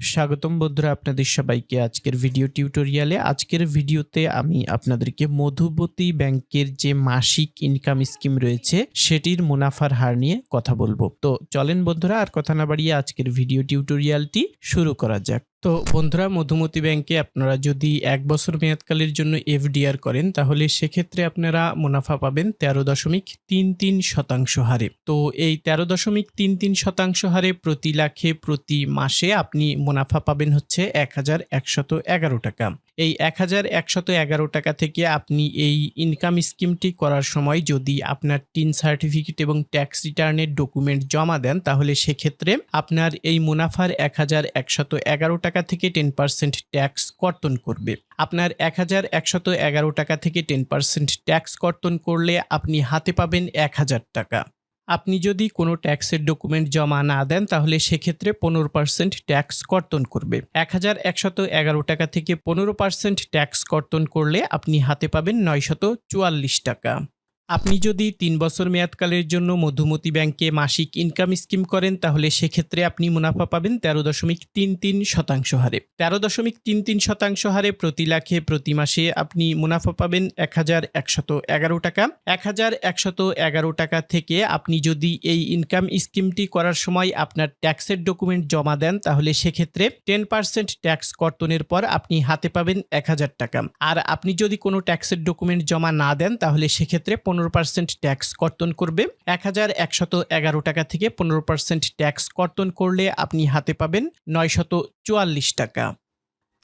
স্বাগতম বন্ধুরা আপনাদের সবাইকে আজকের ভিডিও টিউটোরিয়ালে আজকের ভিডিওতে আমি আপনাদেরকে মধুবতী ব্যাংকের যে মাসিক ইনকাম স্কিম রয়েছে, সেটির মুনাফার হার নিয়ে কথা বলব। তো চলেন বন্ধুরা, আর কথা না বাড়িয়ে আজকের ভিডিও টিউটোরিয়ালটি শুরু করা যাক। তো বন্ধুরা, মধুমতি ব্যাংকে আপনারা যদি এক বছর মেয়াদকালের জন্য এফডিআর করেন, তাহলে সেক্ষেত্রে আপনারা মুনাফা পাবেন তেরো দশমিক তিন তিন শতাংশ হারে। তো এই তেরো দশমিক তিন তিন শতাংশ হারে প্রতি লাখে প্রতি মাসে আপনি মুনাফা পাবেন হচ্ছে এক হাজার একশত এগারো টাকা। এই এক হাজার একশত এগারো টাকা থেকে আপনি এই ইনকাম স্কিমটি করার সময় যদি আপনার টিন সার্টিফিকেট এবং ট্যাক্স রিটার্নের ডকুমেন্ট জমা দেন, তাহলে সেক্ষেত্রে আপনার এই মুনাফার এক হাজার একশত এগারো টাকা থেকে টেন পার্সেন্ট ট্যাক্স কর্তন করবে। আপনার এক হাজার একশত এগারো টাকা থেকে টেন পার্সেন্ট ট্যাক্স কর্তন করলে আপনি হাতে পাবেন এক হাজার টাকা। আপনি যদি কোনো ট্যাক্সের ডকুমেন্ট জমা না দেন, তাহলে সেক্ষেত্রে পনেরো পার্সেন্ট ট্যাক্স কর্তন করবে। এক হাজার একশত এগারো টাকা থেকে পনেরো পার্সেন্ট ট্যাক্স কর্তন করলে আপনি হাতে পাবেন নয়শত চুয়াল্লিশ টাকা। আপনি যদি তিন বছর মেয়াদকালের জন্য মধুমতি ব্যাংকে মাসিক ইনকাম স্কিম করেন, তাহলে সেক্ষেত্রে আপনি মুনাফা পাবেন তেরো দশমিক তিন তিন শতাংশ হারে। তেরো দশমিক তিন তিন শতাংশ হারে প্রতি লাখে প্রতি মাসে আপনি মুনাফা পাবেন এক হাজার একশত এগারো টাকা। এক হাজার একশত এগারো টাকা থেকে আপনি যদি এই ইনকাম স্কিমটি করার সময় আপনার ট্যাক্সের ডকুমেন্ট জমা দেন, তাহলে সেক্ষেত্রে টেন পার্সেন্ট ট্যাক্স কর্তনের পর আপনি হাতে পাবেন এক হাজার টাকা। আর আপনি যদি কোনো ট্যাক্সের ডকুমেন্ট জমা না দেন, তাহলে সেক্ষেত্রে পনেরো পার্সেন্ট ট্যাক্স কর্তন করবে। এক হাজার একশত এগারো টাকা থেকে পনেরো পার্সেন্ট ট্যাক্স কর্তন করলে আপনি হাতে পাবেন নয়শত চুয়াল্লিশ টাকা।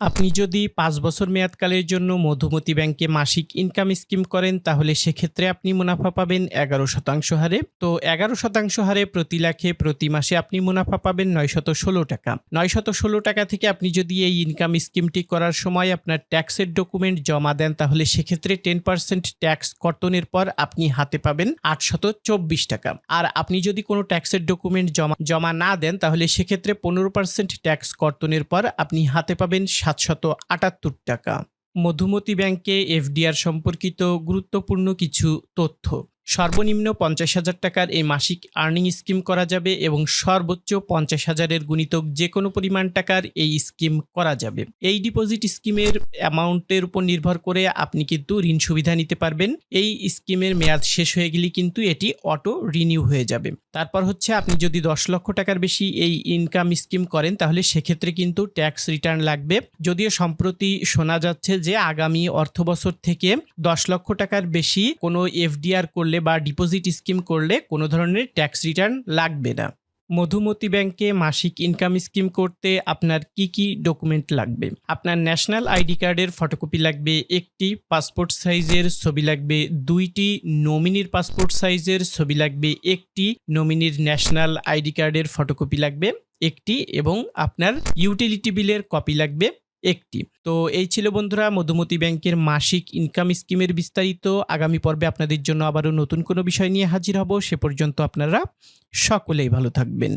আপনি যদি পাঁচ বছর মেয়াদকালের জন্য মধুমতি ব্যাংকে মাসিক ইনকাম স্কিম করেন, তাহলে সেক্ষেত্রে আপনি মুনাফা পাবেন এগারো শতাংশ হারে। তো এগারো শতাংশ হারে প্রতি লাখে প্রতি মাসে আপনি মুনাফা পাবেন নয়শত ষোলো টাকা। নয়শত ষোলো টাকা থেকে আপনি যদি এই ইনকাম স্কিমটি করার সময় আপনার ট্যাক্সের ডকুমেন্ট জমা দেন, তাহলে সেক্ষেত্রে টেন পার্সেন্ট ট্যাক্স কর্তনের পর আপনি হাতে পাবেন আটশত চব্বিশ টাকা। আর আপনি যদি কোনো ট্যাক্সের ডকুমেন্ট জমা জমা না দেন, তাহলে সেক্ষেত্রে পনেরো পার্সেন্ট ট্যাক্স কর্তনের পর আপনি হাতে পাবেন সাতশত আটাত্তর টাকা। মধুমতি ব্যাংকে এফডিআর সম্পর্কিত গুরুত্বপূর্ণ কিছু তথ্য। সর্বনিম্ন পঞ্চাশ হাজার টাকার এই মাসিক আর্নিং স্কিম করা যাবে এবং সর্বোচ্চ পঞ্চাশ হাজারের গুণিতক যে কোনো পরিমাণ টাকার এই স্কিম করা যাবে। এই ডিপোজিট স্কিমের অ্যামাউন্টের উপর নির্ভর করে আপনি কিন্তু ঋণ সুবিধা নিতে পারবেন। এই স্কিমের মেয়াদ শেষ হয়ে গেলে কিন্তু এটি অটো রিনিউ হয়ে যাবে। তারপর হচ্ছে আপনি যদি দশ লক্ষ টাকার বেশি এই ইনকাম স্কিম করেন, তাহলে সেক্ষেত্রে কিন্তু ট্যাক্স রিটার্ন লাগবে। যদিও সম্প্রতি শোনা যাচ্ছে যে আগামী অর্থ বছর থেকে দশ লক্ষ টাকার বেশি কোনো এফডিআর করলে বা ডিপোজিট স্কিম করলে কোনো ধরনের ট্যাক্স রিটার্ন লাগবে না। মধুমতি ব্যাংকে মাসিক ইনকাম স্কিম করতে আপনার কি কি ডকুমেন্ট লাগবে? আপনার ন্যাশনাল আইডি কার্ডের ফটোকপি লাগবে, একটি পাসপোর্ট সাইজের ছবি লাগবে, দুইটি নমিনির পাসপোর্ট সাইজের ছবি লাগবে, একটি নমিনির ন্যাশনাল আইডি কার্ডের ফটোকপি লাগবে, একটি এবং আপনার ইউটিলিটি বিলের কপি লাগবে। একটি। তো এই ছিল বন্ধুরা মধুমতি ব্যাংকের মাসিক ইনকাম স্কিমের বিস্তারিত। আগামী পর্বে আপনাদের জন্য আবারও নতুন কোনো বিষয় নিয়ে হাজির হব। সে পর্যন্ত আপনারা সকলেই ভালো থাকবেন।